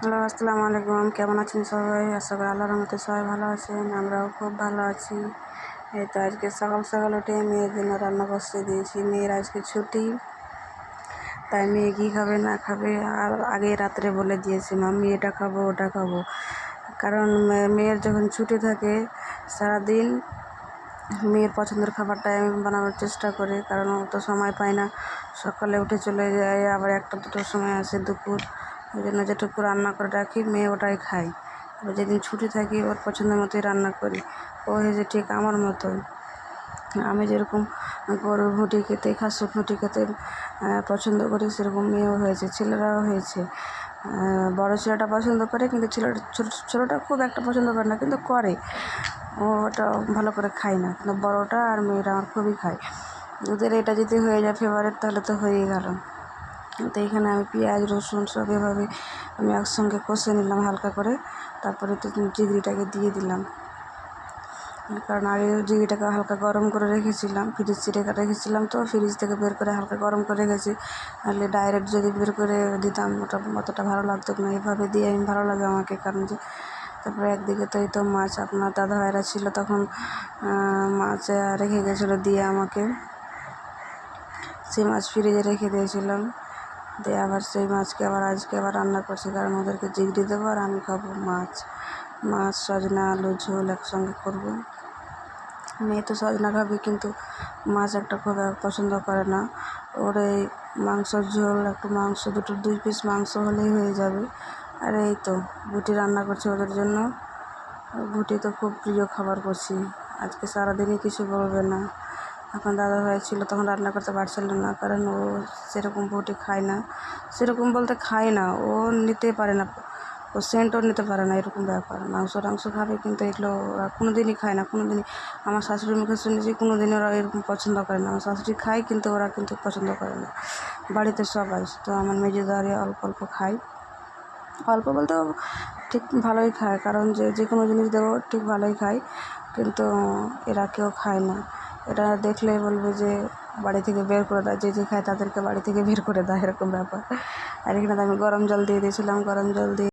Hello, আসসালামু আলাইকুম। কেমন আছেন সবাই? আশা করি আল্লাহর রহমতে সবাই ভালো আছেন, আমরাও খুব ভালো আছি। এই তো আজকে সকাল সকাল উঠে মেয়ের জন্য রান্না বসিয়ে দিয়েছি। মেয়ের আজকে ছুটি, তাই মেয়ে কী খাবে না খাবে আর আগে রাত্রে বলে দিয়েছি মাম্মি এটা খাব, ওটা খাব। কারণ মেয়ের যখন ছুটি থাকে, সারাদিন মেয়ের পছন্দের খাবারটাই আমি বানানোর চেষ্টা করি, কারণ অত সময় পায় না। সকালে উঠে চলে যায়, আবার একটা দুটোর সময় আসে দুপুর। ওই জন্য যেটুকু রান্না করে রাখি, মেয়ে ওটাই খায়। এবার যেদিন ছুটি থাকি, ওর পছন্দের মতোই রান্না করি। ও হয়েছে ঠিক আমার মতোই। আমি যেরকম গরুর ভুটি খেতে, খাসুর ভুটি খেতে পছন্দ করি, সেরকম মেয়েও হয়েছে, ছেলেরাও হয়েছে। বড় ছেলেটা পছন্দ করে, কিন্তু ছেলেটা ছোটো, ছোটোটা খুব একটা পছন্দ করে না, কিন্তু করে। ও ওটা ভালো করে খায় না, কিন্তু বড়োটা আর মেয়েরা আমার খুবই খায়। ওদের এটা যদি হয়ে যায় ফেভারিট তাহলে তো হয়েই গেল। তো এখানে আমি পেঁয়াজ, রসুন সব এভাবে আমি একসঙ্গে কষে নিলাম হালকা করে। তারপরে তো চিংড়িটাকে দিয়ে দিলাম। কারণ আগে জিগিটাকে হালকা গরম করে রেখেছিলাম ফ্রিজ চিরে রেখেছিলাম তো ফ্রিজ থেকে বের করে হালকা গরম করে রেখেছি। নাহলে ডাইরেক্ট যদি বের করে দিতাম, ওটা অতটা ভালো লাগতো না। এভাবে দিয়ে আমি ভালো লাগে আমাকে, কারণ যে তারপরে একদিকে তো এই তো মাছ, আপনার দাদা ভাইরা ছিল তখন মাছ রেখে গেছিল দিয়ে আমাকে। সেই মাছ ফ্রিজে রেখে দিয়েছিলাম। দিয়ে আবার সেই মাছকে আবার আজকে আবার রান্না করছি, কারণ ওদেরকে জিগড়ি দেবো আর আমি খাব মাছ। মাছ, সজনা, আলু, ঝোল একসঙ্গে করব। মেয়ে তো সজনা খাবে, কিন্তু মাছ একটা খুব পছন্দ করে না। ওর এই মাংসর ঝোল, একটু মাংস, দুটো দুই পিস মাংস হলেই হয়ে যাবে। আর এই তো বুটি রান্না করছি ওদের জন্য। বুটি তো খুব প্রিয় খাবার করছি। আজকে সারাদিনই কিছু বলবে না। এখন দাদা ভাই ছিল তখন রান্না করতে পারছিল না, কারণ ও সেরকম বটি খায় না। সেরকম বলতে খায় না, ও নিতে পারে না, ও সেন্টও নিতে পারে না, এরকম ব্যাপার। মাংস টাংস খাবে কিন্তু এগুলো ওরা কোনো দিনই খায় না কোনো দিনই আমার শাশুড়ির মুখে শুনেছি কোনো দিন ওরা এরকম পছন্দ করে না। আমার শাশুড়ি খায় কিন্তু ওরা কিন্তু পছন্দ করে না, বাড়িতে সবাই। তো আমার মেজেদারি অল্প অল্প খায়। অল্প বলতে ঠিক ভালোই খায়, কারণ যে যে কোনো জিনিস দেবো, ঠিক ভালোই খায়, কিন্তু এরা কেউ খায় না। এটা দেখলে বলবে যে বাড়ি থেকে বের করে দেয় যে যে খায় তাদেরকে বাড়ি থেকে বের করে দেয় এরকম ব্যাপার। আর এখানে আমি গরম জল দিয়ে দিয়েছিলাম, গরম জল দিয়ে